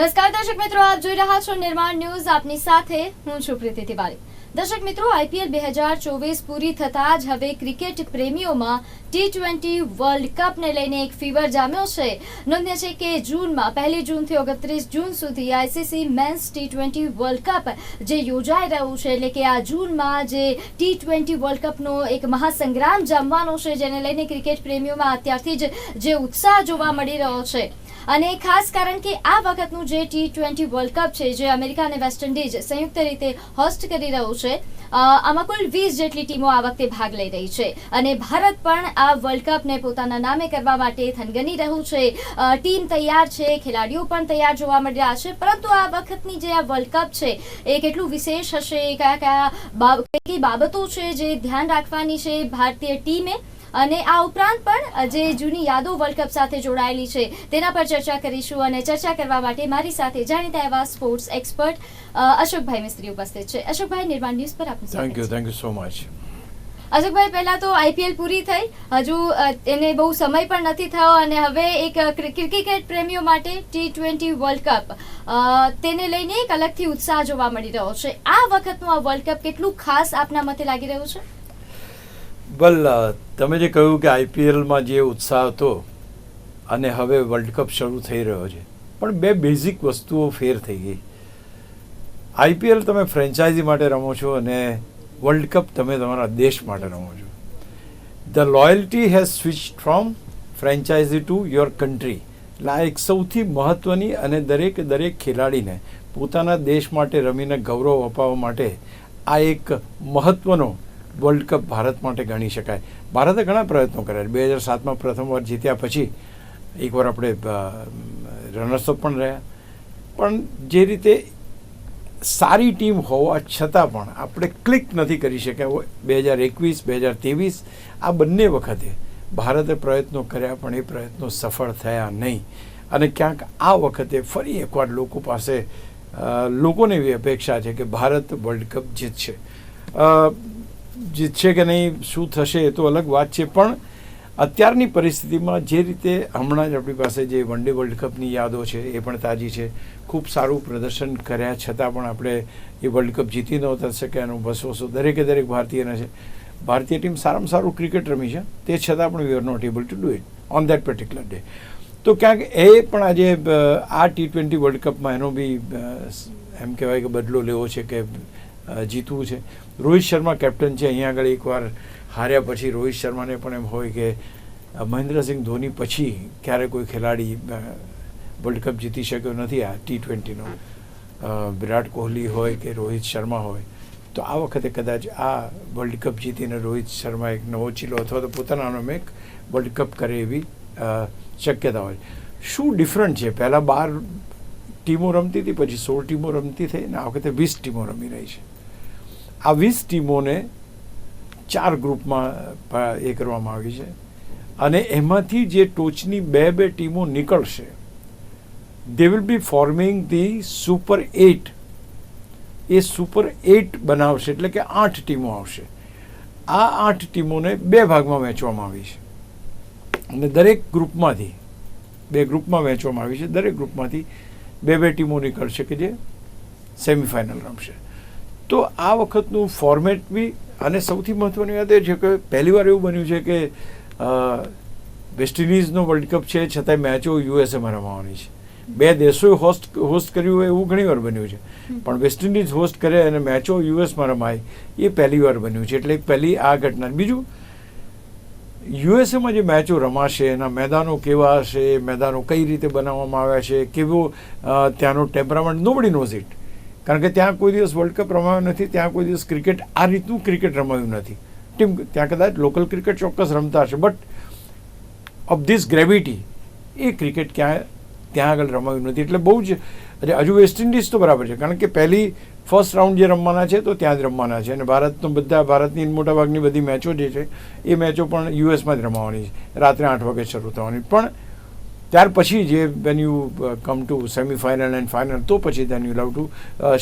નમસ્કાર, દર્શક મિત્રો, આપ જોઈ રહ્યા છો નિર્માણ ન્યૂઝ. આપની સાથે હું છું પ્રીતિ તિવારી. દર્શક મિત્રો, આઈપીએલ બે હજાર ચોવીસ પૂરી થતા જ હવે ક્રિકેટ પ્રેમીઓમાં ટી ટ્વેન્ટી વર્લ્ડ કપને લઈને એક ફીવર જામ્યો છે. નોંધ્ય છે કે જૂનમાં, પહેલી જૂનથી ઓગણત્રીસ જૂન સુધી ICC men's T twenty world cup જે યોજાઈ રહ્યું છે, એટલે કે આ જૂનમાં જે ટી ટ્વેન્ટી વર્લ્ડ કપનો એક મહાસંગ્રામ જામવાનો છે, જેને લઈને ક્રિકેટ પ્રેમીઓમાં અત્યારથી જ જે ઉત્સાહ જોવા મળી રહ્યો છે. અને ખાસ કારણ કે આ વખતનું જે ટી ટ્વેન્ટી વર્લ્ડ કપ છે, જે અમેરિકા અને વેસ્ટ ઇન્ડિઝ સંયુક્ત રીતે હોસ્ટ કરી રહ્યું છે આમાં કુલ વીસ જેટલી ટીમો આ વખતે ભાગ લઈ રહી છે. અને ભારત પણ આ વર્લ્ડ કપને પોતાના નામે કરવા માટે થનગની રહ્યું છે. ટીમ તૈયાર છે, ખેલાડીઓ પણ તૈયાર જોવા મળી રહ્યા છે, પરંતુ આ વખતની જે આ વર્લ્ડ કપ છે, એ કેટલું વિશેષ હશે? કયા કયા કઈ બાબતો છે જે ધ્યાન રાખવાની છે ભારતીય ટીમે? અને આ ઉપરાંત પણ જે જૂની યાદો વર્લ્ડ કપ સાથે જોડાયેલી છે. તેના પર ચર્ચા કરીશું અને ચર્ચા કરવા માટે મારી સાથે જાણીતા એવા સ્પોર્ટ્સ એક્સપર્ટ અશોકભાઈ મિસ્ત્રી ઉપસ્થિત છે. અશોકભાઈ નિર્માણ ન્યૂઝ પર આપનું thank you thank you so much અશોકભાઈ પહેલા તો આઈપીએલ પૂરી થઈ. હજુ એને બહુ સમય પણ નથી થયો અને હવે એક ક્રિકેટ પ્રેમીઓ માટે ટી ટ્વેન્ટી વર્લ્ડ કપ તેને લઈને એક અલગથી ઉત્સાહ જોવા મળી રહ્યો છે. આ વખતનું આ વર્લ્ડ કપ કેટલું ખાસ આપના મતે લાગી રહ્યું છે? બલ તમે જે કહ્યું કે આઈપીએલમાં જે ઉત્સાહ હતો અને હવે વર્લ્ડ કપ શરૂ થઈ રહ્યો છે, પણ બે બેઝિક વસ્તુઓ ફેર થઈ ગઈ. આઈપીએલ તમે ફ્રેન્ચાઇઝી માટે રમો છો અને વર્લ્ડ કપ તમે તમારા દેશ માટે રમો છો. The loyalty has switch from franchise to your country એટલે આ એક સૌથી મહત્ત્વની અને દરેક દરેક ખેલાડીને પોતાના દેશ માટે રમીને ગૌરવ અપાવવા માટે આ એક મહત્ત્વનો વર્લ્ડ કપ ભારત માટે ગણી શકાય. ભારતે ઘણા પ્રયત્નો કર્યા બે હજાર સાતમાં પ્રથમવાર જીત્યા પછી એકવાર આપણે રનર્સઅપ પણ રહ્યા. પણ જે રીતે સારી ટીમ હોવા છતાં પણ આપણે ક્લિક નથી કરી શક્યા બે હજાર એકવીસ, બે હજાર ત્રેવીસ, આ બંને વખતે ભારતે પ્રયત્નો કર્યા પણ એ પ્રયત્નો સફળ થયા નહીં. અને ક્યાંક આ વખતે ફરી એકવાર લોકો પાસે લોકોને એવી અપેક્ષા છે કે ભારત વર્લ્ડ કપ જીતશે. જીતશે કે નહીં, શું થશે એ તો અલગ વાત છે. પણ અત્યારની પરિસ્થિતિમાં જે રીતે હમણાં જ આપણી પાસે જે વન ડે વર્લ્ડ કપની યાદો છે, એ પણ તાજી છે. ખૂબ સારું પ્રદર્શન કર્યા છતાં પણ આપણે એ વર્લ્ડ કપ જીતી નહોતા શક્યા એનું વસવસો દરેકે દરેક ભારતીયને છે. ભારતીય ટીમ સારામાં સારું ક્રિકેટ રમી છે. તે છતાં પણ we are not able to do it on that particular day તો ક્યાંક એ પણ આજે આ ટી ટ્વેન્ટી વર્લ્ડ કપમાં એનો બી એમ કહેવાય કે બદલો લેવો છે કે જીતવું છે. રોહિત શર્મા કેપ્ટન છે. અહીંયા આગળ એકવાર હાર્યા પછી રોહિત શર્માને પણ એમ હોય કે મહેન્દ્રસિંહ ધોની પછી ક્યારે કોઈ ખેલાડી વર્લ્ડ કપ જીતી શક્યો નથી આ ટી ટ્વેન્ટીનો વિરાટ કોહલી હોય કે રોહિત શર્મા હોય, તો આ વખતે કદાચ આ વર્લ્ડ કપ જીતીને રોહિત શર્મા એક નવો ચીલો અથવા તો પોતાના નામે વર્લ્ડ કપ કરે એવી શક્યતા હોય. શું ડિફરન્ટ છે? પહેલાં બાર ટીમો રમતી હતી, પછી સોળ ટીમો રમતી થઈ ને આ વખતે વીસ ટીમો રમી રહી છે. આ વીસ ટીમોને ચાર ગ્રુપમાં એ કરવામાં આવી છે. અને એમાંથી જે ટોચની બે બે ટીમો નીકળશે they will be forming the super eight A super eight બનાવશે, એટલે કે આઠ ટીમો આવશે. આ આઠ ટીમોને બે ભાગમાં વહેંચવામાં આવી છે. અને દરેક ગ્રુપમાંથી, બે ગ્રુપમાં વહેંચવામાં આવી છે, દરેક ગ્રુપમાંથી બે બે ટીમો નીકળશે કે જે સેમિફાઇનલ રમશે. તો આ વખતનું ફોર્મેટ બી અને સૌથી મહત્ત્વની વાત એ છે કે પહેલીવાર એવું બન્યું છે કે વેસ્ટ ઇન્ડિઝનો વર્લ્ડ કપ છે, છતાંય મેચો યુએસએમાં રમાવાની છે. બે દેશોએ હોસ્ટ હોસ્ટ કર્યું હોય એવું ઘણીવાર બન્યું છે. પણ વેસ્ટ ઇન્ડિઝ હોસ્ટ કરે અને મેચો યુએસમાં રમાય, એ પહેલીવાર બન્યું છે. એટલે પહેલી આ ઘટના. બીજું યુએસએમાં જે મેચો રમાશે, એના મેદાનો કેવા હશે, મેદાનો કઈ રીતે બનાવવામાં આવ્યા છે, કેવો ત્યાંનો ટેમ્પરામેન્ટ નોબડી નોઝ ઇટ કારણ કે ત્યાં કોઈ દિવસ વર્લ્ડ કપ રમાયો નથી, ત્યાં કોઈ દિવસ ક્રિકેટ આ રીતનું ક્રિકેટ રમાયું નથી. ટીમ ત્યાં કદાચ લોકલ ક્રિકેટ ચોક્કસ રમતા હશે બટ ઓફ ધીસ ગ્રેવિટી એ ક્રિકેટ ક્યાં ત્યાં આગળ રમાયું નથી. એટલે બહુ જ હજુ વેસ્ટ ઇન્ડિઝ તો બરાબર છે, કારણ કે પહેલી ફર્સ્ટ રાઉન્ડ જે રમવાના છે તો ત્યાં જ રમવાના છે. અને ભારતનો બધા, ભારતની મોટાભાગની બધી મેચો જે છે, એ મેચો પણ યુએસમાં જ રમાવાની છે. રાત્રે આઠ વાગે શરૂ થવાની. પણ ત્યાર પછી જે when you come to semifinal and final તો પછી then you love to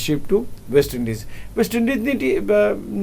shift to West Indies West ઇન્ડિઝની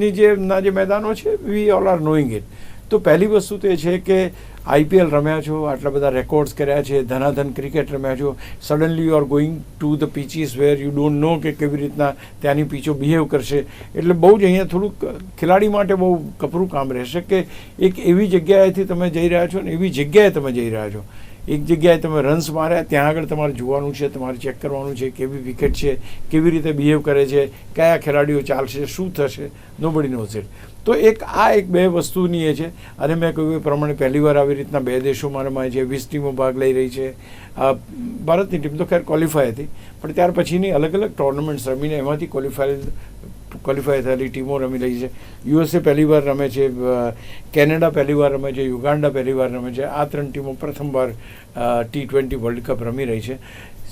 ની જે, ના જે મેદાનો છે we all are knowing it તો પહેલી વસ્તુ તો છે કે આઈપીએલ રમ્યા છો, આટલા બધા રેકોર્ડ્સ કર્યા છે, ધનાધન ક્રિકેટ રમ્યા છો suddenly you are going to the pitches where you don't know કે કેવી રીતના ત્યાંની પીચો બિહેવ કરશે. એટલે બહુ જ અહીંયા થોડુંક ખેલાડી માટે બહુ કપરું કામ રહેશે કે એક એવી જગ્યાએથી તમે જઈ રહ્યા છો ને એવી જગ્યાએ તમે જઈ રહ્યા છો. એક જગ્યાએ તમે રન્સ માર્યા, ત્યાં આગળ તમારે જોવાનું છે, તમારે ચેક કરવાનું છે, કેવી વિકેટ છે, કેવી રીતે બિહેવ કરે છે, કયા ખેલાડીઓ ચાલશે, શું થશે નો બડી નોઝ ઇટ તો એક આ એક બે વસ્તુની એ છે. અને મેં કહ્યું એ પ્રમાણે પહેલીવાર આવી રીતના બે દેશોમાં રમાય છે વીસ ટીમો ભાગ લઈ રહી છે. ભારતની ટીમ તો ખેર ક્વોલિફાય હતી, પણ ત્યાર પછીની અલગ અલગ ટુર્નામેન્ટ્સ રમીને એમાંથી ક્વોલિફાય ક્વોલિફાય થયેલી ટીમો રમી રહી છે. યુએસએ પહેલીવાર રમે છે કેનેડા પહેલીવાર રમે છે યુગાન્ડા પહેલીવાર રમે છે. આ ત્રણ ટીમો પ્રથમવાર ટી ટ્વેન્ટી વર્લ્ડ કપ રમી રહી છે.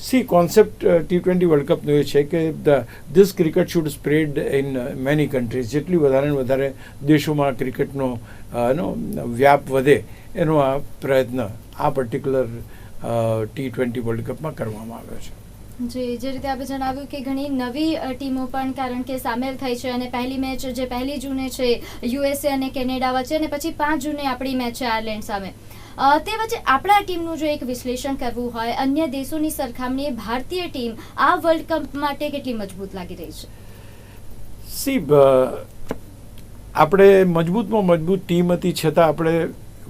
See concept T twenty world કપનું એ છે કે the this cricket should spread in many countries જેટલી વધારે ને વધારે દેશોમાં ક્રિકેટનો એનો વ્યાપ વધે એનો આ પ્રયત્ન આ પર્ટિક્યુલર ટી ટ્વેન્ટી વર્લ્ડ કપમાં કરવામાં આવ્યો છે. જી, જે રીતે આપણે જણાવ્યું કે ઘણી નવી ટીમો પણ કારણ કે સામેલ થઈ છે અને પહેલી મેચ જે પહેલી જૂને છે, યુએસએ અને કેનેડા વચ્ચે અને પછી પાંચ જૂને આપણી મેચ છે આયર્લેન્ડ સામે. તે વચ્ચે આપણા ટીમનું જો એક વિશ્લેષણ કરવું હોય, અન્ય દેશોની સરખામણીએ ભારતીય ટીમ આ વર્લ્ડ કપ માટે કેટલી મજબૂત લાગી રહી છે? સી આપણે મજબૂતમાં મજબૂત ટીમ હતી છતાં આપણે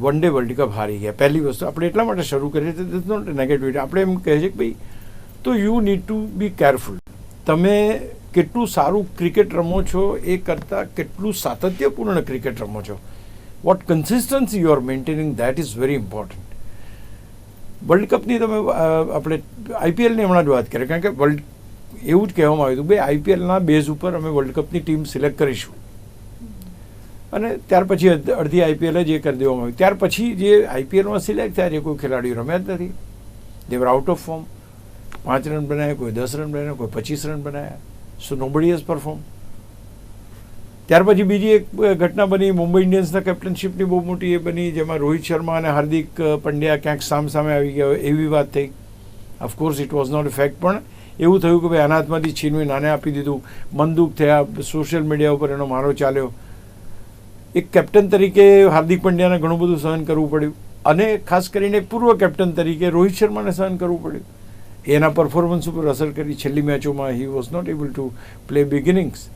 વન ડે વર્લ્ડ કપ હારી ગયા. પહેલી વસ્તુ આપણે એટલા માટે શરૂ કરીએ છીએ નોટ નેગેટિવિટી આપણે એમ કહે છે કે ભાઈ તો you need to be careful તમે કેટલું સારું ક્રિકેટ રમો છો એ કરતાં કેટલું સાતત્યપૂર્ણ ક્રિકેટ રમો છો. What consistency you are maintaining that is very important world કપની તમે આપણે આઈપીએલની હમણાં જ વાત કરીએ. કારણ કે વર્લ્ડ એવું જ કહેવામાં આવ્યું હતું, ભાઈ આઈપીએલના બેઝ ઉપર અમે વર્લ્ડ કપની ટીમ સિલેક્ટ કરીશું. અને ત્યાર પછી અડધી આઈપીએલ જ એ કરી દેવામાં આવી ત્યાર પછી જે આઈપીએલમાં સિલેક્ટ થયા, જે કોઈ ખેલાડીઓ રમ્યા જ નથી. They were out of form પાંચ રન બનાવ્યા કોઈ દસ રન બનાવ્યા કોઈ પચીસ રન બનાવ્યા સો નોબડી હેઝ પરફોર્મ ત્યાર પછી બીજી એક ઘટના બની. મુંબઈ ઇન્ડિયન્સના કેપ્ટનશીપની બહુ મોટી એ બની, જેમાં રોહિત શર્મા અને હાર્દિક પંડ્યા ક્યાંક સામ સામે આવી ગયા એવી વાત થઈ. Of course it was not effect પણ એવું થયું કે ભાઈ, અનાથમાંથી છીનવી નાને આપી દીધું. મનદુખ થયા સોશિયલ મીડિયા ઉપર એનો મારો ચાલ્યો. એક કેપ્ટન તરીકે હાર્દિક પંડ્યાને ઘણું બધું સહન કરવું પડ્યું. અને ખાસ કરીને પૂર્વ કેપ્ટન તરીકે રોહિત શર્માને સહન કરવું પડ્યું. એના પરફોર્મન્સ ઉપર અસર કરી. છેલ્લી મેચોમાં he was not able to play big innings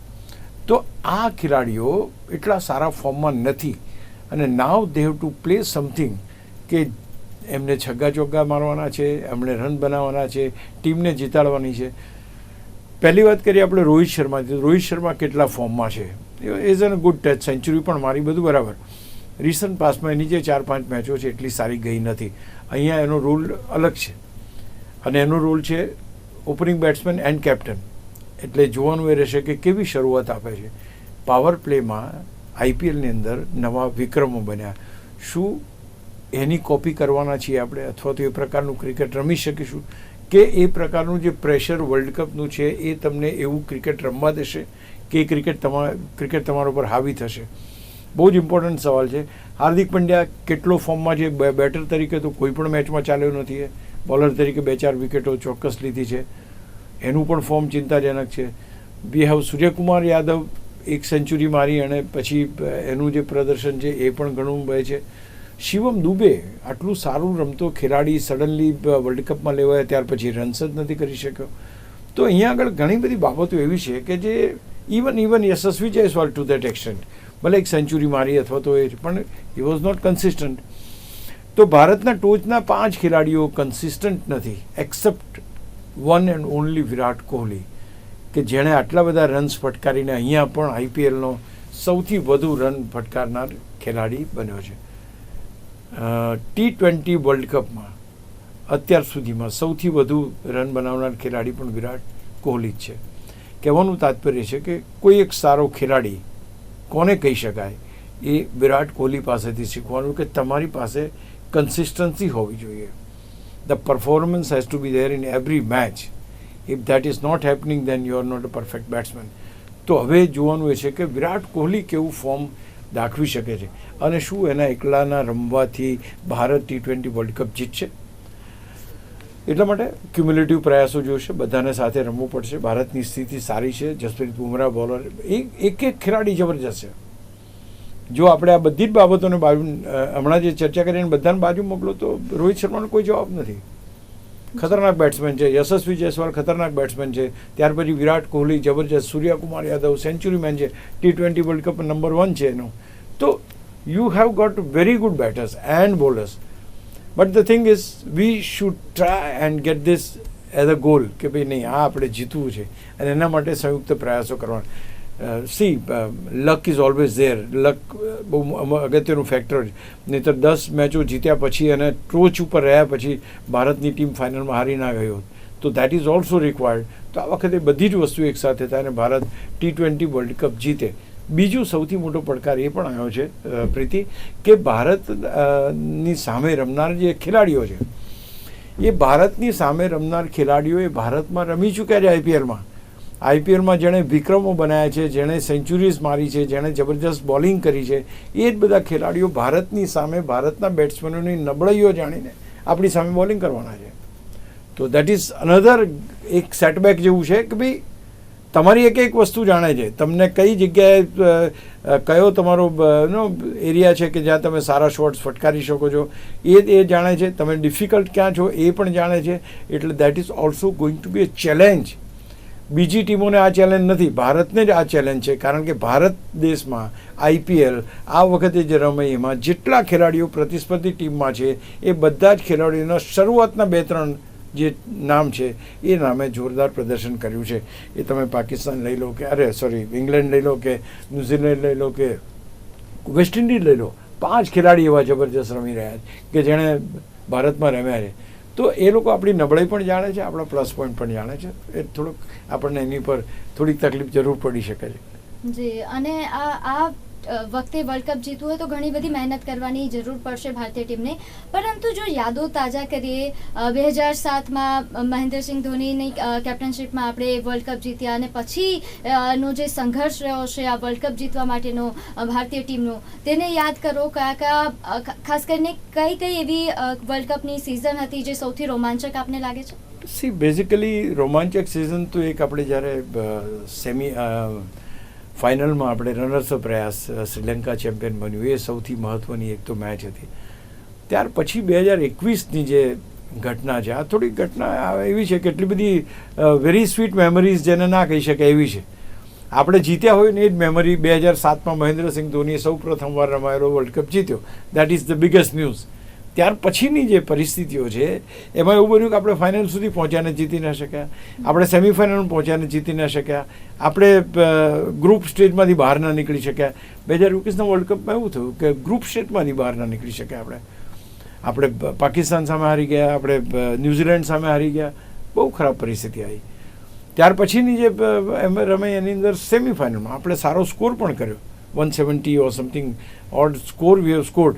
તો આ ખેલાડીઓ એટલા સારા ફોર્મમાં નથી. અને now they have to play something કે એમને છગ્ગા ચોગ્ગા મારવાના છે, એમણે રન બનાવવાના છે, ટીમને જીતાડવાની છે. પહેલી વાત કરીએ આપણે રોહિત શર્માથી. રોહિત શર્મા કેટલા ફોર્મમાં છે? Is in good touch century પણ મારી બધું બરાબર. રિસન્ટ પાસમાં એની જે ચાર પાંચ મેચો છે, એટલી સારી ગઈ નથી. અહીંયા એનો રોલ અલગ છે. અને એનો રોલ છે ઓપનિંગ બેટ્સમેન એન્ડ કેપ્ટન એટલે જોવાનું એ રહેશે કે કેવી શરૂઆત આપે છે. પાવર પ્લેમાં આઈપીએલની અંદર નવા વિક્રમો બન્યા. શું એની કોપી કરવાના છીએ આપણે? અથવા તો એ પ્રકારનું ક્રિકેટ રમી શકીશું? કે એ પ્રકારનું જે પ્રેશર વર્લ્ડ કપનું છે, એ તમને એવું ક્રિકેટ રમવા દેશે કે ક્રિકેટ તમારા ક્રિકેટ તમારા ઉપર હાવી થશે? બહુ જ ઇમ્પોર્ટન્ટ સવાલ છે. હાર્દિક પંડ્યા કેટલો ફોર્મમાં છે? બેટર તરીકે તો કોઈ પણ મેચમાં ચાલ્યો નથી બોલર તરીકે બે ચાર વિકેટો ચોક્કસ લીધી છે. એનું પણ ફોર્મ ચિંતાજનક છે. વી હેવ સૂર્યકુમાર યાદવ એક સેન્ચુરી મારી અને પછી એનું જે પ્રદર્શન છે એ પણ ઘણું બે છે. શિવમ દુબે આટલું સારું રમતો ખેલાડી સડનલી વર્લ્ડ કપમાં લેવાય ત્યાર પછી રન્સ જ નથી કરી શક્યો. તો અહીંયા આગળ ઘણી બધી બાબતો એવી છે કે જે even even Yashasvi Jaiswal to that extent ભલે એક સેન્ચુરી મારી અથવા તો એ પણ ઈ વોઝ નોટ કન્સિસ્ટન્ટ તો ભારતના ટોચના પાંચ ખેલાડીઓ કન્સિસ્ટન્ટ નથી except one and only Virat Kohli, કે જેણે આટલા બધા રન્સ ફટકારીને અહીંયા પણ આઈપીએલનો સૌથી વધુ રન ફટકારનાર ખેલાડી બન્યો છે. ટી ટ્વેન્ટી વર્લ્ડ કપમાં અત્યાર સુધીમાં સૌથી વધુ રન બનાવનાર ખેલાડી પણ વિરાટ કોહલી જ છે. કહેવાનું તાત્પર્ય છે કે કોઈ એક સારો ખેલાડી કોને કહી શકાય એ વિરાટ કોહલી પાસેથી શીખવાનું કે તમારી પાસે કન્સિસ્ટન્સી હોવી જોઈએ. The performance has to be there in every match if that is not happening then you are not a perfect batsman તો હવે જોવાનું એ છે કે વિરાટ કોહલી કેવું ફોર્મ દાખવી શકે છે? અને શું એના એકલાના રમવાથી Bharat T twenty world cup જીતશે? એટલા માટે ક્યુમ્યુલેટિવ પ્રયાસો જોશે, બધાને સાથે રમવું પડશે. ભારતની સ્થિતિ સારી છે. જસપ્રીત બુમરાહ બોલર એક એક ખેલાડી જબરજસ્ત છે. જો આપણે આ બધી જ બાબતોને બાજુ હમણાં જે ચર્ચા કરીને બધાને બાજુ મોકલો, તો રોહિત શર્માનો કોઈ જવાબ નથી. ખતરનાક બેટ્સમેન છે, યશસ્વી જયસ્વાલ ખતરનાક બેટ્સમેન છે. ત્યાર પછી વિરાટ કોહલી, જબરજસ્ત સૂર્યકુમાર યાદવ સેન્ચુરી મેન છે. T twenty world cup number one છે એનો. તો you have got very good batters and bowlers but the thing is we should try and get this as a goal કે ભાઈ નહીં, આ આપણે જીતવું છે. અને એના માટે સંયુક્ત પ્રયાસો કરવાના. See luck is always there luck બહુ અગત્યનું ફેક્ટર છે. નહીંતર દસ મેચો જીત્યા પછી અને ટોચ ઉપર રહ્યા પછી ભારતની ટીમ ફાઇનલમાં હારી ના હોત. તો દેટ ઇઝ ઓલ્સો રિક્વાયર્ડ તો આ વખતે બધી જ વસ્તુ એકસાથે થાય અને Bharat T twenty world cup જીતે. બીજું સૌથી મોટો પડકાર એ પણ આવ્યો છે પ્રીતિ, કે ભારતની સામે રમનાર જે ખેલાડીઓ છે, એ ભારતની સામે રમનાર ખેલાડીઓ એ ભારતમાં રમી ચૂક્યા છે આઈપીએલમાં આઈપીએલમાં જેણે વિક્રમો બનાવ્યા છે, જેણે સેન્ચુરીઝ મારી છે, જેણે જબરજસ્ત બોલિંગ કરી છે, એ જ બધા ખેલાડીઓ ભારતની સામે, ભારતના બેટ્સમેનોની નબળાઈઓ જાણીને આપણી સામે બોલિંગ કરવાના છે. તો દેટ ઇઝ અનધર એક સેટબેક જેવું છે કે ભાઈ તમારી એક એક વસ્તુ જાણે છે. તમને કઈ જગ્યાએ કયો તમારો નો એરિયા છે કે જ્યાં તમે સારા શોટ્સ ફટકારી શકો છો, એ એ જાણે છે. તમે ડિફિકલ્ટ ક્યાં છો એ પણ જાણે છે. એટલે that is also going to be a challenge બીજી ટીમોને આ ચેલેન્જ નથી, ભારતને જ આ ચેલેન્જ છે, કારણ કે ભારત દેશમાં આઈપીએલ આ વખતે જે રમાય એમાં જેટલા ખેલાડીઓ પ્રતિસ્પર્ધી ટીમમાં છે, એ બધા જ ખેલાડીઓના શરૂઆતના બે ત્રણ જે નામ છે, એ નામે જોરદાર પ્રદર્શન કર્યું છે. એ તમે પાકિસ્તાન લઈ લો કે, અરે સોરી ઇંગ્લેન્ડ લઈ લો કે, ન્યૂઝીલેન્ડ લઈ લો કે, વેસ્ટ ઇન્ડિઝ લઈ લો, પાંચ ખેલાડી એવા જબરજસ્ત રમી રહ્યા છે કે જેણે ભારતમાં રમ્યા છે. તો એ લોકો આપણી નબળાઈ પણ જાણે છે, આપણા પ્લસ પોઈન્ટ પણ જાણે છે. એ થોડુંક આપણને એની પર થોડીક તકલીફ જરૂર પડી શકે છે. જી, અને આ આ વખતે વર્લ્ડ કપ જીતવું હોય તો ઘણી બધી મહેનત કરવાની જરૂર પડશે ભારતીય ટીમને. પરંતુ જો યાદો તાજા કરીએ બે હજાર સાતમાં મહેન્દ્રસિંહ ધોનીની કેપ્ટનશીપમાં આપણે વર્લ્ડ કપ જીત્યા અને પછી નો જે સંઘર્ષ રહ્યો છે આ વર્લ્ડ કપ જીતવા માટેનો ભારતીય ટીમનો, તેને યાદ કરો કયા કયા ખાસ કરીને કઈ કઈ એવી વર્લ્ડ કપની સિઝન હતી જે સૌથી રોમાંચક આપને લાગે છે? સી બેઝિકલી રોમાંચક સિઝન તો એક આપણે જ્યારે સેમી ફાઇનલમાં આપણે રનર્સઅપ પ્રયાસ શ્રીલંકા ચેમ્પિયન બન્યું. એ સૌથી મહત્ત્વની એક તો મેચ હતી. ત્યાર પછી બે હજાર એકવીસની જે ઘટના છે, આ થોડી ઘટના એવી છે કે એટલી બધી વેરી સ્વીટ મેમરીઝ જેને ના કહી શકાય એવી છે. આપણે જીત્યા હોય ને એ જ મેમરી બે હજાર સાતમાં મહેન્દ્રસિંહ ધોનીએ સૌ પ્રથમવાર રમાયેલો વર્લ્ડ કપ જીત્યો. That is the biggest news ત્યાર પછીની જે પરિસ્થિતિઓ છે, એમાં એવું બન્યું કે આપણે ફાઇનલ સુધી પહોંચ્યાને જીતી ન શક્યા. આપણે સેમિફાઇનલ પહોંચ્યાને જીતી ન શક્યા. આપણે ગ્રુપ સ્ટેજમાંથી બહાર ન નીકળી શક્યા. બે હજાર એકવીસના વર્લ્ડ કપમાં એવું થયું કે ગ્રુપ સ્ટેજમાંથી બહાર ન નીકળી શક્યા આપણે. આપણે પાકિસ્તાન સામે હારી ગયા, આપણે ન્યૂઝીલેન્ડ સામે હારી ગયા. બહુ ખરાબ પરિસ્થિતિ આવી. ત્યાર પછીની જે રમાઈ એની અંદર સેમિફાઇનલમાં આપણે સારો સ્કોર પણ કર્યો. One seventy or something odd score we have scored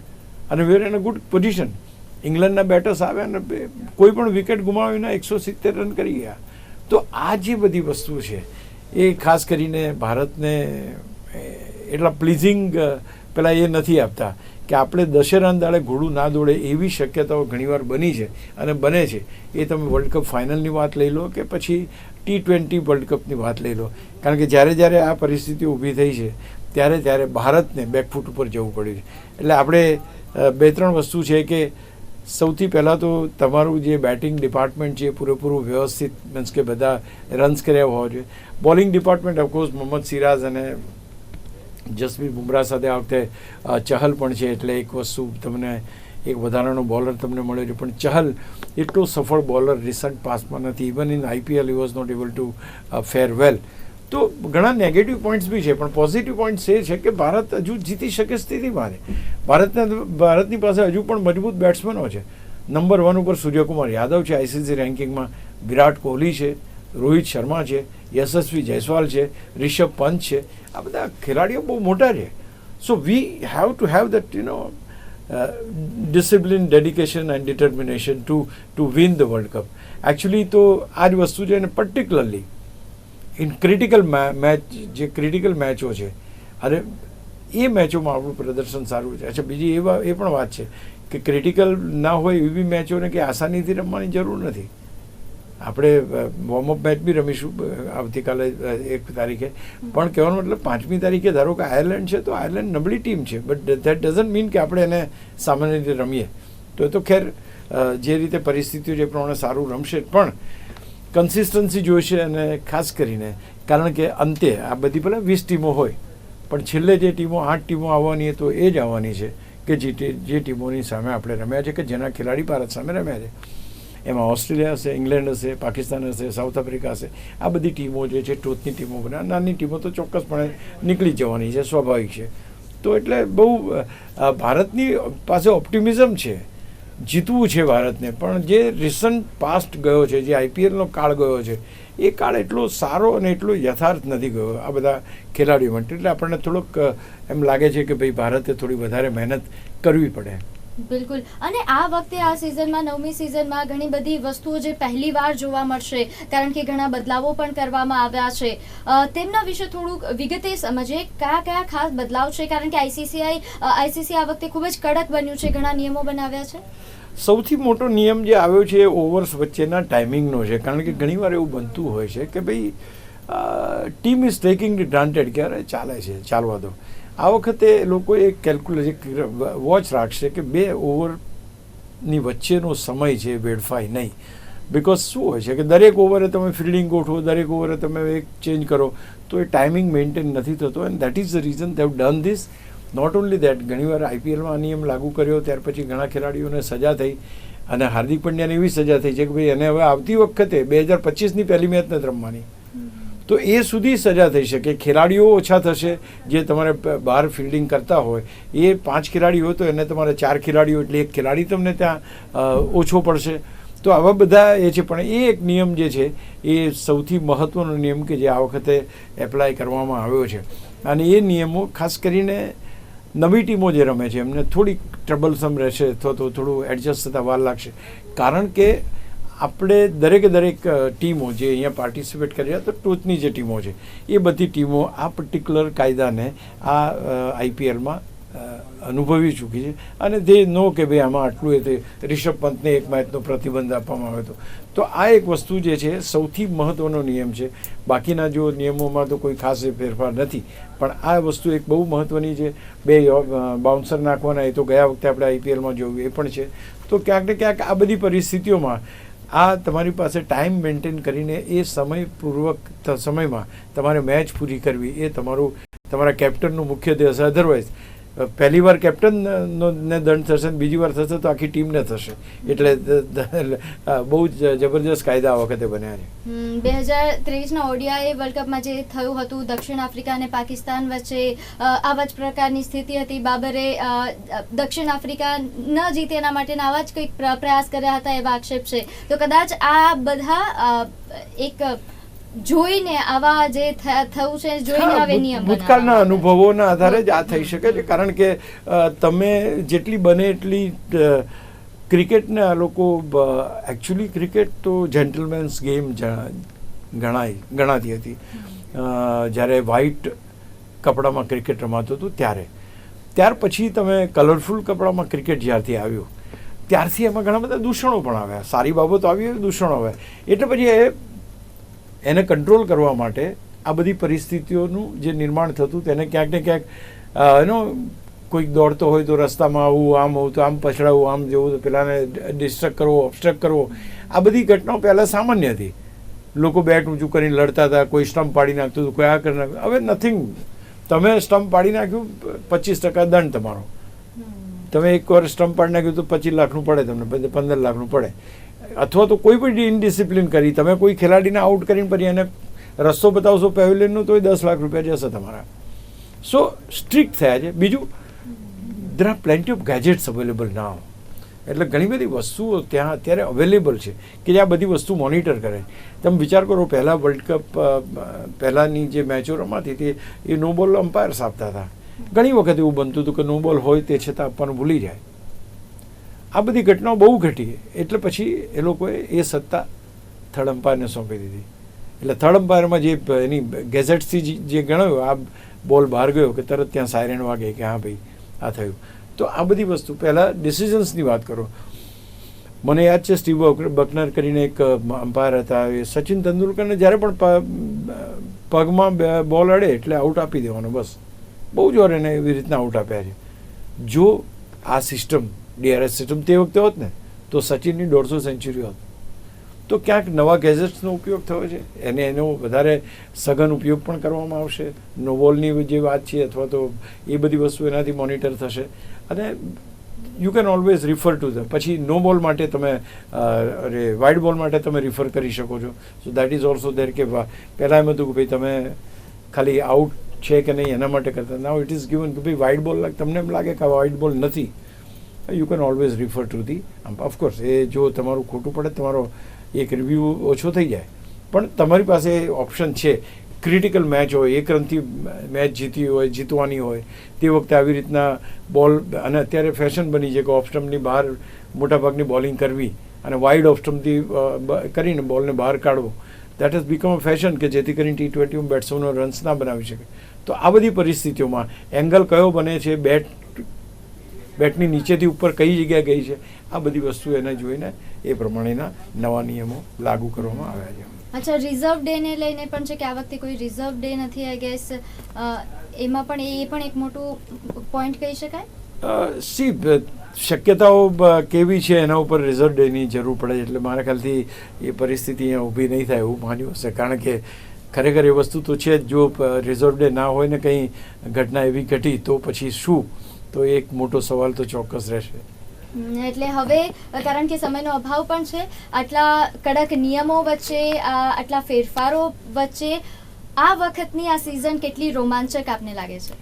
and were in a good position ઇંગ્લેન્ડના batters આવ્યા અને કોઈ પણ વિકેટ ગુમાવીને એકસો સિત્તેર રન કરી ગયા. તો આ જે બધી વસ્તુ છે, એ ખાસ કરીને ભારતને એટલા પ્લીઝિંગ પેલા એ નથી આપતા કે આપણે દશેરાના દાડે ઘોડું ના દોડે એવી શક્યતાઓ ઘણીવાર બની છે અને બને છે. એ તમે વર્લ્ડ કપ ફાઇનલની વાત લઈ લો કે પછી ટી ટ્વેન્ટી વર્લ્ડ કપની વાત લઈ લો. કારણ કે જ્યારે જ્યારે આ પરિસ્થિતિ ઊભી થઈ છે, ત્યારે ત્યારે ભારતને બેકફૂટ ઉપર જવું પડ્યું છે. એટલે આપણે બે ત્રણ વસ્તુ છે કે સૌથી પહેલાં તો તમારું જે બેટિંગ ડિપાર્ટમેન્ટ છે પૂરેપૂરું વ્યવસ્થિત મીન્સ કે બધા રન્સ કર્યા હોવા જોઈએ. Bowling department of course Mohammad Siraj અને જસપ્રીત બુમરાહ સાથે આ વખતે ચહલ પણ છે. એટલે એક વસ્તુ તમને, એક વધારાનો બોલર તમને મળ્યો છે. પણ ચહલ એટલો સફળ બોલર રિસન્ટ પાસમાં નથી. Even in IPL was not able to fare well તો ઘણા નેગેટિવ પોઈન્ટ્સ બી છે, પણ પોઝિટિવ પોઈન્ટ્સ એ છે કે ભારત હજુ જીતી શકે સ્થિતિમાં છે. ભારતના ભારતની પાસે હજુ પણ મજબૂત બેટ્સમેનો છે. નંબર વન ઉપર સૂર્યકુમાર યાદવ છે આઈસીસી રેન્કિંગમાં વિરાટ કોહલી છે, રોહિત શર્મા છે, યશસ્વી જયસ્વાલ છે, રિષભ પંત છે. આ બધા ખેલાડીઓ બહુ મોટા છે. So we have to have that you know discipline dedication and determination to to win the world cup actually તો આ જ વસ્તુ છે અને પર્ટિક્યુલરલી ઇન ક્રિટિકલ મેચ જે ક્રિટિકલ મેચો છે. અને એ મેચોમાં આપણું પ્રદર્શન સારું છે. અચ્છા, બીજી એ એ પણ વાત છે કે ક્રિટિકલ ના હોય એવી મેચોને કે આસાનીથી રમવાની જરૂર નથી. આપણે વોર્મઅપ મેચ બી રમીશું આવતીકાલે એક તારીખે. પણ કહેવાનો મતલબ પાંચમી તારીખે ધારો કે આયર્લેન્ડ છે, તો આયર્લેન્ડ નબળી ટીમ છે. બટ ધેટ ડઝન્ટ મીન કે આપણે એને સામાન્ય રીતે રમીએ. તો એ તો ખેર જે રીતે પરિસ્થિતિઓ જે પ્રમાણે સારું રમશે. પણ કન્સિસ્ટન્સી જોઈશે અને ખાસ કરીને, કારણ કે અંતે આ બધી ભલે વીસ ટીમો હોય પણ છેલ્લે જે ટીમો, આઠ ટીમો આવવાની તો એ જ આવવાની છે કે જે જે ટીમોની સામે આપણે રમ્યા છે કે જેના ખેલાડી ભારત સામે રમ્યા છે. એમાં ઓસ્ટ્રેલિયા હશે, ઇંગ્લેન્ડ હશે, પાકિસ્તાન હશે, સાઉથ આફ્રિકા હશે. આ બધી ટીમો જે છે ટોચની ટીમો બને નાની ટીમો તો ચોક્કસપણે નીકળી જવાની છે, સ્વાભાવિક છે. તો એટલે બહુ ભારતની પાસે ઓપ્ટિમિઝમ છે. જીતવું છે ભારતને. પણ જે રિસન્ટ પાસ્ટ ગયો છે, જે આઈપીએલનો કાળ ગયો છે, એ કાળ એટલો સારો અને એટલો યથાર્થ નથી ગયો આ બધા ખેલાડીઓ માટે. એટલે આપણને થોડોક એમ લાગે છે કે ભાઈ ભારતે થોડી વધારે મહેનત કરવી પડે. બિલકુલ. અને આ વખતે આ સિઝનમાં નવમી સિઝનમાં ઘણી બધી વસ્તુઓ જે પહેલી વાર જોવા મળશે, કારણ કે ઘણા બદલાવો પણ કરવામાં આવ્યા છે. તેમના વિશે થોડુંક વિગતે સમજીએ, કયા કયા ખાસ બદલાવ છે? કારણ કે આઈસીસીઆઈ આઈસીસી આ વખતે ખૂબ જ કડક બન્યું છે. ઘણા નિયમો બનાવ્યા છે? સૌથી મોટો નિયમ જે આવ્યો છે એ ઓવર્સ વચ્ચેના ટાઈમિંગનો છે. કારણ કે ઘણીવાર એવું બનતું હોય છે કે ભાઈ ટીમ ઇઝ ટેકિંગ ગ્રાન્ટેડ કે અરે ચાલે છે. ચાલવા દો. આ વખતે લોકો એક કેલ્ક્યુલેટ વોચ રાખશે કે બે ઓવરની વચ્ચેનો સમય છે, વેડફાય નહીં. બિકોઝ શું હોય છે કે દરેક ઓવરે તમે ફિલ્ડિંગ ગોઠવો, દરેક ઓવરે તમે એક ચેન્જ કરો, તો એ ટાઈમિંગ મેન્ટેન નથી થતો. And that is the reason they've done this not only that ઘણીવાર આઈપીએલમાં આ નિયમ લાગુ કર્યો, ત્યાર પછી ઘણા ખેલાડીઓને સજા થઈ અને હાર્દિક પંડ્યાને એવી સજા થઈ છે કે ભાઈ એને હવે આવતી વખતે બે હજાર પચીસની પહેલી મેચ નથી રમવાની. તો એ સુધી સજા થઈ શકે. ખેલાડીઓ ઓછા થશે, જે તમારે બહાર ફિલ્ડિંગ કરતા હોય, એ પાંચ ખેલાડી હોય તો એને તમારે ચાર ખેલાડીઓ એટલે એક ખેલાડી તમને ત્યાં ઓછો પડશે. તો આવા બધા એ છે, પણ એ એક નિયમ જે છે, એ સૌથી મહત્ત્વનો નિયમ કે જે આ વખતે એપ્લાય કરવામાં આવ્યો છે. અને એ નિયમો ખાસ કરીને નવી ટીમો જે રમે છે, એમને થોડીક ટ્રબલસમ રહેશે અથવા તો થોડું એડજસ્ટ થતાં વાર લાગશે. કારણ કે આપણે દરેકે દરેક ટીમો જે અહીંયા પાર્ટિસિપેટ કરી રહ્યા, તો ટોચની જે ટીમો છે, એ બધી ટીમો આ પર્ટિક્યુલર કાયદાને આ આઈપીએલમાં અનુભવી ચૂકી છે. અને તે નો કે ભાઈ આમાં આટલું એ તે રિષભ પંતને એક મેચનો પ્રતિબંધ આપવામાં આવ્યો હતો. તો આ એક વસ્તુ જે છે, સૌથી મહત્ત્વનો નિયમ છે. બાકીના જો નિયમોમાં તો કોઈ ખાસ ફેરફાર નથી. પણ આ વસ્તુ એક બહુ મહત્ત્વની છે. બે બાઉન્સર નાખવાના, એ તો ગયા વખતે આપણે આઈપીએલમાં જોયું, એ પણ છે. તો ક્યાંક ને ક્યાંક આ બધી પરિસ્થિતિઓમાં આ તમારી પાસે ટાઈમ મેન્ટેન કરીને એ સમયપૂર્વક સમયમાં તમારે મેચ પૂરી કરવી એ તમારું, તમારા કેપ્ટનનું મુખ્ય દેશ અધરવાઇઝ પહેલી વાર કેપ્ટનનો ને દંડ થશે બીજી વાર થશે તો આખી ટીમને થશે. એટલે બહુ જ જબરજસ્ત કાયદા આ વખતે બન્યા છે. બે હજાર ત્રેવીસના ઓડિયાએ વર્લ્ડ કપમાં જે થયું હતું, દક્ષિણ આફ્રિકા અને પાકિસ્તાન વચ્ચે આવા જ પ્રકારની સ્થિતિ હતી. બાબરે દક્ષિણ આફ્રિકા ન જીતે એના માટેના આવા જ કંઈક પ્ર- પ્રયાસ કર્યા હતા એવા આક્ષેપ છે. તો કદાચ આ બધા એક જોઈને આવા જે થયું છે જોઈને આવે નિયમ ભૂતકાળના અનુભવોના આધારે જ આ થઈ શકે છે. કારણ કે તમે જેટલી બને એટલી ક્રિકેટને આ લોકો એકચ્યુઅલી ક્રિકેટ તો જેન્ટલમેન્સ ગેમ ગણાય ગણાતી હતી. જ્યારે વ્હાઇટ કપડામાં ક્રિકેટ રમાતું હતું ત્યારે. ત્યાર પછી તમે કલરફુલ કપડામાં ક્રિકેટ જ્યારથી આવ્યું ત્યારથી એમાં ઘણા બધા દૂષણો પણ આવ્યા. સારી બાબતો આવી દૂષણો આવ્યા એટલે પછી એ એને કંટ્રોલ કરવા માટે આ બધી પરિસ્થિતિઓનું જે નિર્માણ થતું તેને ક્યાંક ને ક્યાંક એનો કોઈક દોડતો હોય તો રસ્તામાં આવવું આમ હોવું તો આમ પછડાવવું આમ જવું તો પેલાને ડિસ્ટર્બ કરવો ઓબસ્ટ્રક કરવો. આ બધી ઘટનાઓ પહેલાં સામાન્ય હતી. લોકો બેટ ઊંચું કરીને લડતા હતા કોઈ સ્ટમ્પ પાડી નાખતું હતું કોઈ આ કરી નાખતું. હવે નથિંગ તમે સ્ટમ્પ પાડી નાખ્યું પચીસ ટકા દંડ તમારો. તમે એક વાર સ્ટમ્પ પાડી નાખ્યું તો પચીસ લાખનું પડે તમને પંદર લાખનું પડે. અથવા તો કોઈ પણ ઇનડિસિપ્લિન કરી, તમે કોઈ ખેલાડીને આઉટ કરીને પછી એને રસ્તો બતાવશો પેવેલિયનનો, તોય દસ લાખ રૂપિયા જશે તમારા. સો સ્ટ્રિક્ટ થયા છે. બીજું there are plenty of gadgets available now એટલે ઘણી બધી વસ્તુઓ ત્યાં અત્યારે અવેલેબલ છે કે જે આ બધી વસ્તુ મોનિટર કરે. તમે વિચાર કરો, પહેલાં વર્લ્ડ કપ પહેલાંની જે મેચો રમાતી હતી, એ નો બોલ અમ્પાયર્સ આપતા હતા. ઘણી વખત એવું બનતું હતું કે નો બોલ હોય તે છતાં આપવાનું ભૂલી જાય. આ બધી ઘટનાઓ બહુ ઘટી એટલે પછી એ લોકોએ એ સત્તા થર્ડ અમ્પાયરને સોંપી દીધી. એટલે થર્ડ અમ્પાયરમાં જે એની ગેઝેટ્સથી જે- ગણાયું, આ બોલ બહાર ગયો કે તરત ત્યાં સાયરન વાગે કે હા ભાઈ, આ થયું. તો આ બધી વસ્તુ પહેલાં ડિસિઝન્સની વાત કરો. મને યાદ છે સ્ટીવ બક- બકનર કરીને એક અમ્પાયર હતા. એ સચિન તેંડુલકરને જ્યારે પણ પગમાં બોલ અડે એટલે આઉટ આપી દેવાનો બસ. બહુ જોર એને એવી રીતના આઉટ આપ્યા છે. જો આ સિસ્ટમ ડીઆરએસ સિસ્ટમ તે વખતે હોત ને, તો સચિનની દોઢસો સેન્ચુરી હોત. તો ક્યાંક નવા ગેજેટ્સનો ઉપયોગ થયો છે? એને એનો વધારે સઘન ઉપયોગ પણ કરવામાં આવશે? નો બોલની જે વાત છે અથવા તો એ બધી વસ્તુ એનાથી મોનિટર થશે? અને you can always refer to the પછી નો બોલ માટે તમે અરે વાઇડ બોલ માટે તમે રિફર કરી શકો છો. So that is also there કે પહેલાં એમ હતું કે ભાઈ તમે ખાલી આઉટ છે કે નહીં એના માટે કરતા. નાવ ઇટ ઇઝ ગિવન કે ભાઈ વાઇડ બોલ તમને એમ લાગે કે વાઇડ બોલ નથી. You can always refer to the of course એ જો તમારું ખોટું પડે, તમારો એક રિવ્યૂ ઓછો થઈ જાય. પણ તમારી પાસે ઓપ્શન છે. ક્રિટિકલ મેચ હોય, એક રનથી મેચ જીતી હોય, જીતવાની હોય, તે વખતે આવી રીતના બોલ અને અત્યારે ફેશન બની છે કે ઓફ સ્ટમ્પની બહાર મોટાભાગની બોલિંગ કરવી અને વાઇડ ઓફ સ્ટમ્પથી કરીને બોલને બહાર કાઢવો. That is become a fashion કે જેથી કરીને ટી ટ્વેન્ટીમાં બેટ્સમેનો રન્સ ના બનાવી શકે. તો આ બધી પરિસ્થિતિઓમાં એંગલ કયો બને છે? બેટ બેટની નીચેથી ઉપર કઈ જગ્યાએ ગઈ છે આ બધી વસ્તુ એને જોઈને એ પ્રમાણેના નવા નિયમો લાગુ કરવામાં આવ્યા છે. અચ્છા રિઝર્વ ડે ને લઈને પણ છે કે આ વખતે કોઈ રિઝર્વ ડે નથી આઈ ગેસ એમાં પણ એ પણ એક મોટું પોઈન્ટ કહી શકાય? સી શક્યતાઓ કેવી છે એના ઉપર રિઝર્વ ડેની જરૂર પડે છે? એટલે મારા ખ્યાલથી એ પરિસ્થિતિ અહીંયા ઊભી નહીં થાય એવું માન્યું હશે. કારણ કે ખરેખર એ વસ્તુ તો છે જ જો રિઝર્વ ડે ના હોય ને કંઈ ઘટના એવી ઘટી તો પછી શું? તો એક મોટો સવાલ તો ચોક્કસ રહેશે. એટલે હવે કારણ કે સમયનો અભાવ પણ છે આટલા કડક નિયમો વચ્ચે આટલા ફેરફારો વચ્ચે આ વખતની આ સિઝન કેટલી રોમાંચક આપને લાગે છે?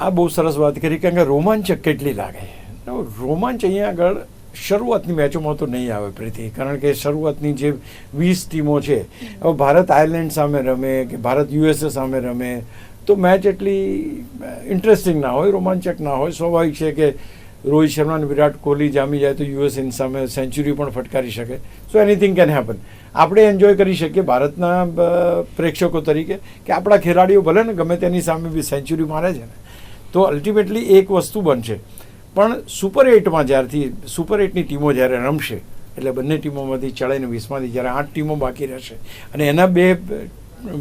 આ બહુ સરસ વાત કરી કારણ કે રોમાંચક કેટલી લાગે? રોમાંચ અહીંયા આગળ શરૂઆતની મેચોમાં તો નહીં આવે પ્રીતિ કારણ કે શરૂઆતની જે વીસ ટીમો છે હવે ભારત આયર્લેન્ડ સામે રમે કે ભારત યુએસએ સામે રમે તો મેચ એટલી ઇન્ટરેસ્ટિંગ ના હોય, રોમાંચક ના હોય. સ્વાભાવિક છે કે રોહિત શર્મા અને વિરાટ કોહલી જામી જાય તો યુએસ ઇન સામે સેન્ચુરી પણ ફટકારી શકે. સો એનીથિંગ કેન હેપન આપણે એન્જોય કરી શકીએ ભારતના પ્રેક્ષકો તરીકે કે આપણા ખેલાડીઓ ભલે ને ગમે તેની સામે બી સેન્ચુરી મારે છે ને. તો અલ્ટિમેટલી એક વસ્તુ બનશે. પણ સુપર એટમાં જ્યારથી સુપર એટની ટીમો જ્યારે રમશે, એટલે બંને ટીમોમાંથી ચડાઈને વીસમાંથી જ્યારે આઠ ટીમો બાકી રહેશે, અને એના બે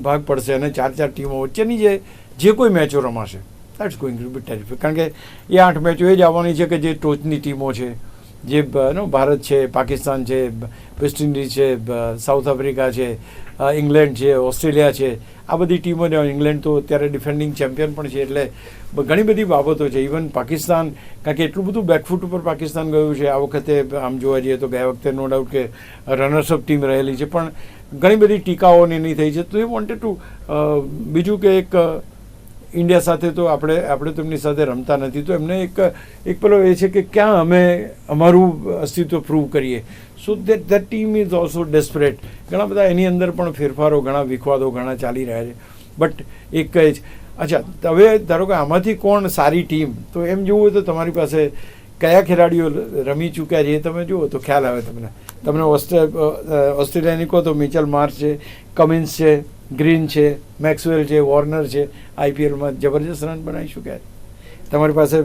ભાગ પડશે અને ચાર ચાર ટીમો વચ્ચેની જે જે કોઈ મેચો રમાશે. That's going to be terrific કારણ કે એ આઠ મેચો એ જ આવવાની છે કે જે ટોચની ટીમો છે. જે નો, ભારત છે, પાકિસ્તાન છે વેસ્ટ ઇન્ડિઝ છે સાઉથ આફ્રિકા છે ઇંગ્લેન્ડ છે, ઓસ્ટ્રેલિયા છે. આ બધી ટીમો ને ઇંગ્લેન્ડ તો અત્યારે ડિફેન્ડિંગ ચેમ્પિયન પણ છે એટલે ઘણી બધી બાબતો છે. ઇવન પાકિસ્તાન, કારણ કે એટલું બધું બેકફૂટ ઉપર પાકિસ્તાન ગયું છે. આ વખતે આમ જોવા જઈએ તો ગયા વખતે નો ડાઉટ કે રનર્સઅપ ટીમ રહેલી છે. પણ ઘણી બધી ટીકાઓની એની થઈ છે. તો એ વોન્ટેડ ટુ બીજું કે એક ઇન્ડિયા સાથે તો આપણે આપણે તેમની સાથે રમતા નથી. તો એમને એક એક પેલો એ છે કે ક્યાં અમે અમારું અસ્તિત્વ પ્રૂવ કરીએ. So that that team is also desperate ઘણા બધા એની અંદર પણ ફેરફારો, ઘણા વિખવાદો, ઘણા ચાલી રહ્યા છે. બટ એક છે, અચ્છા, હવે ધારો કે આમાંથી કોણ સારી ટીમ તો એમ જોવું હોય તો તમારી પાસે કયા ખેલાડીઓ રમી ચૂક્યા છે એ તમે જુઓ તો ખ્યાલ આવે તમને. તમને ઓસ્ટ્રે ઓસ્ટ્રેલિયાની કહો તો મિચલ માર્ચ છે, કમિન્સ છે, ગ્રીન છે, મેક્સવેલ છે, વોર્નર છે, આઈપીએલમાં જબરજસ્ત રન બનાવી ચૂક્યા તમારી પાસે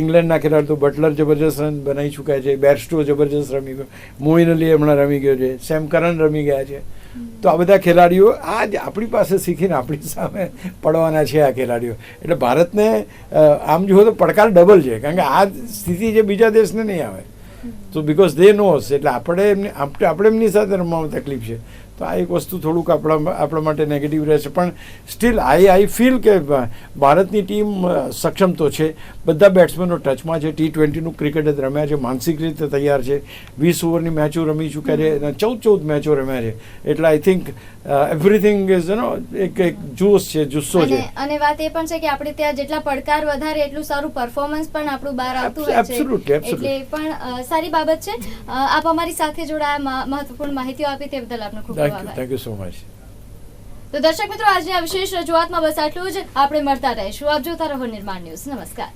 ઇંગ્લેન્ડના ખેલાડી તો બટલર જબરજસ્ત રન બનાવી ચૂક્યા છે, બેરસ્ટો જબરજસ્ત રમી ગયો મોઇન અલી હમણાં રમી ગયો છે, સેમ કરન રમી ગયા છે. તો આ બધા ખેલાડીઓ આ જ આપણી પાસે શીખીને આપણી સામે પડવાના છે આ ખેલાડીઓ. એટલે ભારતને આમ જુઓ તો પડકાર ડબલ છે, કારણ કે આ સ્થિતિ જે બીજા દેશને નહીં આવે. તો બિકોઝ દે નોસ એટલે આપણે એમની આપણે એમની સાથે રમવામાં તકલીફ છે. તો આ એક વસ્તુ થોડુંક આપણા આપણા માટે નેગેટિવ રહેશે. પણ સ્ટીલ આઈ આઈ ફીલ કે ભારતની ટીમ સક્ષમ તો છે. બધા બેટ્સમેનો ટચમાં છે. ટી ટ્વેન્ટીનું ક્રિકેટ જ રમ્યા છે. માનસિક રીતે તૈયાર છે. વીસ ઓવરની મેચો રમી ચૂક્યા છે અને ચૌદ ચૌદ મેચો રમ્યા છે. એટલે I think everything is no એક એક જોશ છે જુસ્સો છે. અને વાત એ પણ છે કે આપણે ત્યાં જેટલા પડકાર વધારે એટલું સારું પરફોર્મન્સ પણ આપણું બહાર આવતું હોય છે. એટલે પણ સારી બાબત છે. આપ અમારી સાથે જોડાયા. મહ- મહત્વપૂર્ણ માહિતીઓ આપી તે બદલ આપનો ખૂબ thank you thank you so much તો દર્શક મિત્રો આજની આ વિશેષ રજૂઆતમાં બસ આટલું જ. આપણે મળતા રહીશું. આપ જોતા રહો નિર્માણ ન્યૂઝ. નમસ્કાર.